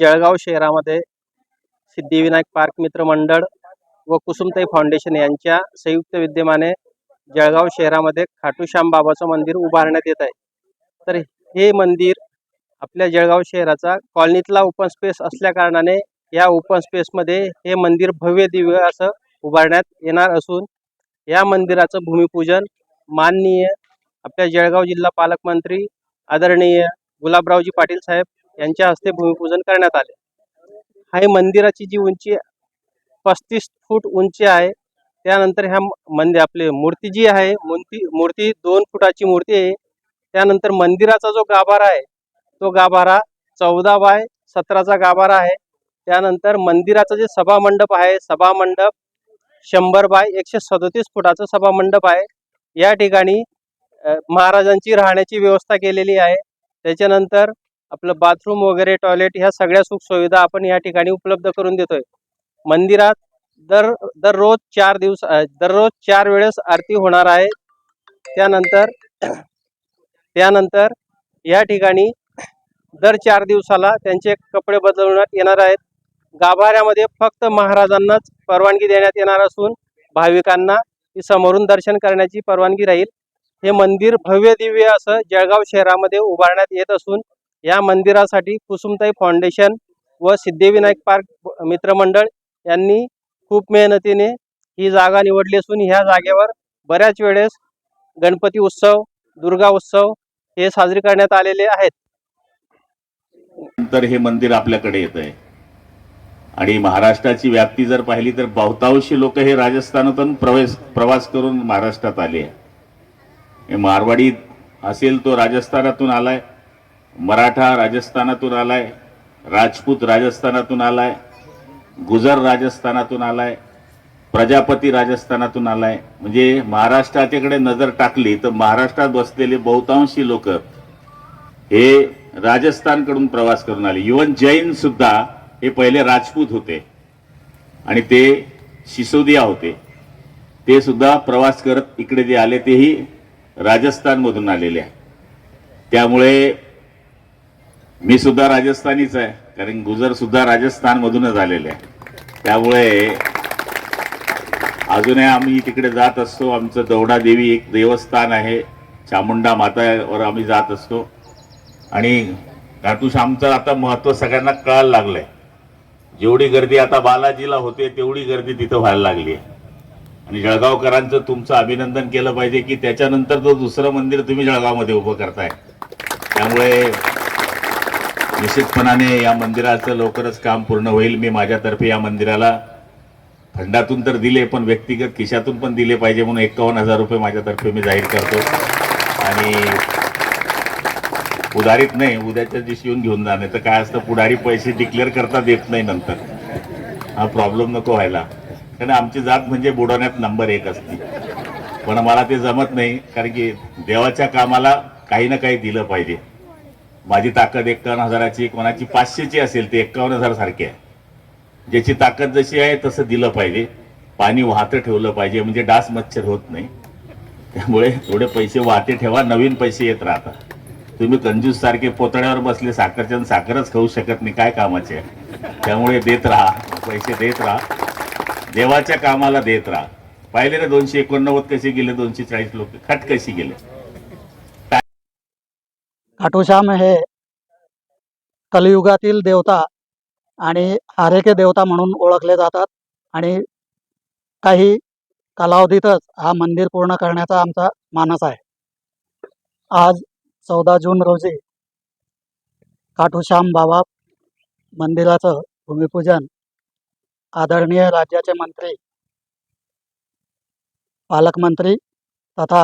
जळगाव शहरामध्ये सिद्धिविनायक पार्क मित्र मंडळ व कुसुमताई फाउंडेशन यांच्या संयुक्त विद्यमाने जळगाव शहरामध्ये खाटूश्याम बाबाचं मंदिर उभारण्यात येत आहे. तर हे मंदिर आपल्या जळगाव शहराचा कॉलनीतला ओपन स्पेस असल्या कारणाने या ओपन स्पेसमध्ये हे मंदिर भव्य दिव्य असं उभारण्यात येणार असून या मंदिराचं भूमिपूजन माननीय आपल्या जळगाव जिल्हा पालकमंत्री आदरणीय गुलाबरावजी पाटील साहेब यांच्या हस्ते भूमिपूजन करण्यात आले. हा मंदिराची जी उंची पस्तीस फूट उंची आहे त्यानंतर ह्या मंदिर आपले मूर्ती जी आहे मूर्ती मूर्ती दोन फुटाची मूर्ती आहे त्यानंतर मंदिराचा जो गाभारा आहे तो गाभारा चौदा बाय सतराचा गाभारा आहे त्यानंतर मंदिराचं जे सभामंडप आहे सभामंडप शंभर बाय एकशे सदोतीस फुटाचं सभामंडप आहे या ठिकाणी महाराजांची राहण्याची व्यवस्था केलेली आहे. त्याच्यानंतर आपलं बाथरूम वगैरे टॉयलेट ह्या सगळ्या सुखसुविधा आपण या ठिकाणी उपलब्ध करून देतोय. मंदिरात दर दररोज चार दिवस दररोज चार वेळेस आरती होणार आहे. त्यानंतर त्यानंतर या ठिकाणी दर चार दिवसाला त्यांचे कपडे बदलवण्यात येणार आहेत. गाभाऱ्यामध्ये फक्त महाराजांनाच परवानगी देण्यात येणार असून भाविकांना ही समोरून दर्शन करण्याची परवानगी राहील. हे मंदिर भव्य दिव्य असं जळगाव शहरामध्ये उभारण्यात येत असून या मंदिरासाठी कुसुमताई फाउंडेशन व सिद्धिविनायक पार्क मित्रमंडळ यांनी खूप मेहनतीने ही जागा निवडली असून ह्या जागेवर बऱ्याच वेळेस गणपती उत्सव दुर्गा उत्सव हे साजरे करण्यात आलेले आहेत. तर हे मंदिर आपल्याकडे येत आहे आणि महाराष्ट्राची व्याप्ती जर पाहिली तर बहुतांशी लोक हे राजस्थानातून प्रवेश प्रवास करून महाराष्ट्रात आले आहे हे मारवाडी असेल तो राजस्थानातून आलाय मराठा राजस्थानातून आलाय राजपूत राजस्थानातून आलाय गुजर राजस्थानातून आलाय प्रजापती राजस्थानातून आलाय. म्हणजे महाराष्ट्राच्याकडे नजर टाकली तर महाराष्ट्रात बसलेले बहुतांशी लोक हे राजस्थानकडून प्रवास करून आले. इवन जैन सुद्धा हे पहिले राजपूत होते. आणि ते सिसोदिया होते. ते सुद्धा प्रवास करत इकडे जे आले तेही राजस्थानमधून आलेले आहे त्यामुळे मी सुद्धा राजस्थानीच आहे कारण गुजर सुद्धा राजस्थानमधूनच आलेले आहे त्यामुळे अजूनही आम्ही तिकडे जात असतो. आमचं दौडा देवी एक देवस्थान आहे. चामुंडा मातावर आम्ही जात असतो. आणि घाटूश्यामचं आता महत्त्व सगळ्यांना कळायला लागलं आहे जेवढी गर्दी आता बालाजीला होते तेवढी गर्दी तिथं व्हायला लागली आहे. आणि जळगावकरांचं तुमचं अभिनंदन केलं पाहिजे की त्याच्यानंतर जो दुसरं मंदिर तुम्ही जळगावमध्ये उभं करताय. त्यामुळे निश्चितपणाने या मंदिराचं लवकरच काम पूर्ण होईल. मी माझ्यातर्फे या मंदिराला फंडातून तर दिले पण व्यक्तिगत खिशातून पण दिले पाहिजे म्हणून एकावन्न हजार रुपये माझ्यातर्फे मी जाहीर करतो. आणि उधारीत नाही उद्याच्या दिवशी येऊन घेऊन जा नाही तर काय असतं पुढारी पैसे डिक्लेअर करता देत नाही नंतर. हा प्रॉब्लेम नको व्हायला. कारण आमची जात म्हणजे बुडवण्यात नंबर एक असते. पण मला ते जमत नाही कारण की देवाच्या कामाला काही ना काही दिलं पाहिजे. माझी ताकद एक्कावन्न हजाराची कोणाची पाचशेची असेल ते एक्कावन्न हजार सारखी आहे. ज्याची ताकद जशी आहे तसं दिलं पाहिजे. पाणी वाहतं ठेवलं पाहिजे म्हणजे डास मच्छर होत नाही. त्यामुळे थोडे पैसे वाहते ठेवा नवीन पैसे येत राहतात. तुम्ही कंजूस सारखे पोतळ्यावर बसले साखरच्या साखरच खाऊ शकत नाही काय कामाचे? त्यामुळे देत राहा पैसे देत राहा. देवाच्या कामाला देत राहा. पाहिले ना दोनशे एकोणनव्वद कसे गेले दोनशे चाळीस लोक? खट कशी गेले? खाटूश्याम हे कलियुगातील देवता आणि हारेके देवता म्हणून ओळखले जातात आणि काही कालावधीतच हा मंदिर पूर्ण करण्याचा आमचा मानस आहे. आज चौदा जून रोजी खाटूश्याम बाबा मंदिराचं भूमिपूजन आदरणीय राज्याचे मंत्री पालकमंत्री तथा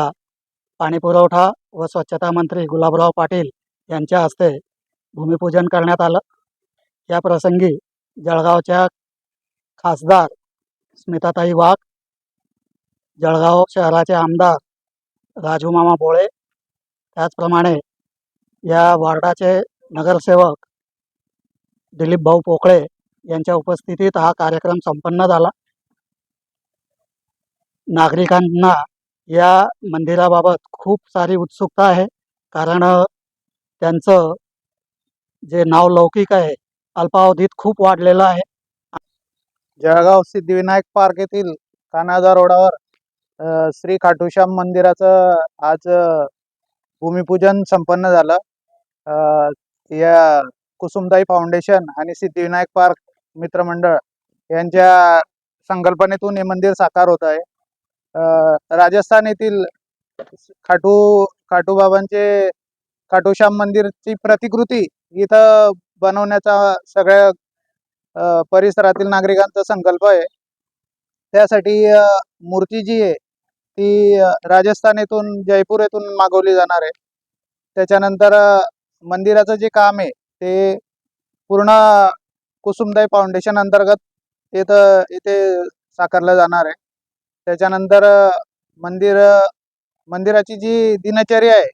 पाणीपुरवठा व स्वच्छता मंत्री गुलाबराव पाटील यांच्या हस्ते भूमिपूजन करण्यात आलं. या प्रसंगी जळगावच्या खासदार स्मिताताई वाघ जळगाव शहराचे आमदार राजूमामा भोळे त्याचप्रमाणे या वार्डाचे नगरसेवक दिलीप भाऊ पोकळे यांच्या उपस्थितीत हा कार्यक्रम संपन्न झाला. नागरिकांना या मंदिराबाबत खूप सारी उत्सुकता आहे. कारण त्यांचं जे नाव लौकिक आहे अल्पावधीत खूप वाढलेलं आहे. जळगाव सिद्धिविनायक पार्क येथील कानादा रोडावर श्री खाटूश्याम मंदिराचं आज भूमिपूजन संपन्न झालं. अ, या कुसुमदाई फाउंडेशन आणि सिद्धिविनायक पार्क मित्रमंडळ यांच्या संकल्पनेतून हे मंदिर साकार होत आहे. अ, राजस्थान येथील खाटू खाटूबाबांचे खाटूश्याम मंदिरची प्रतिकृती इथं बनवण्याचा सगळ्या परिसरातील नागरिकांचा संकल्प आहे. त्यासाठी मूर्ती जी आहे ती राजस्थान येथून जयपूर येथून मागवली जाणार आहे. त्याच्यानंतर मंदिराचं जे काम आहे ते पूर्ण कुसुमदाई फाउंडेशन अंतर्गत इथं इथे साकारलं जाणार आहे. त्याच्यानंतर मंदिर मंदिराची जी दिनचर्या आहे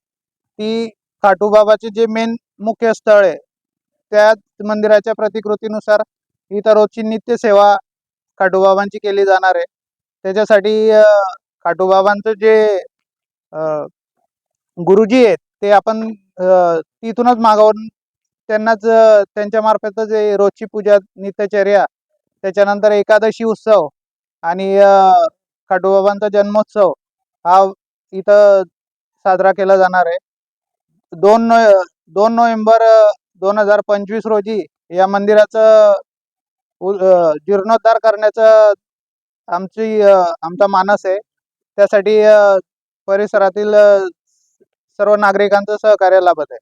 ती खाटूबाबाचे जे मेन मुख्य स्थळ आहे त्या मंदिराच्या प्रतिकृतीनुसार इतर रोजची नित्य सेवा खाटूबाबांची केली जाणार आहे. त्याच्यासाठी काटूबाबांचं खाटूबाबांचं जे गुरुजी आहेत ते आपण तिथूनच मागवून त्यांनाच त्यांच्या मार्फतच जे रोजची पूजा नित्यचर्या त्याच्यानंतर एकादशी उत्सव आणि खाटूबाबांचा जन्मोत्सव हा इथं साजरा केला जाणार आहे. दोन नो दोन नोव्हेंबर दोन हजार पंचवीस रोजी या मंदिराचं जीर्णोद्धार करण्याचं आमची आमचा मानस आहे. त्यासाठी परिसरातील सर्व नागरिकांचं सहकार्य लाभत आहे.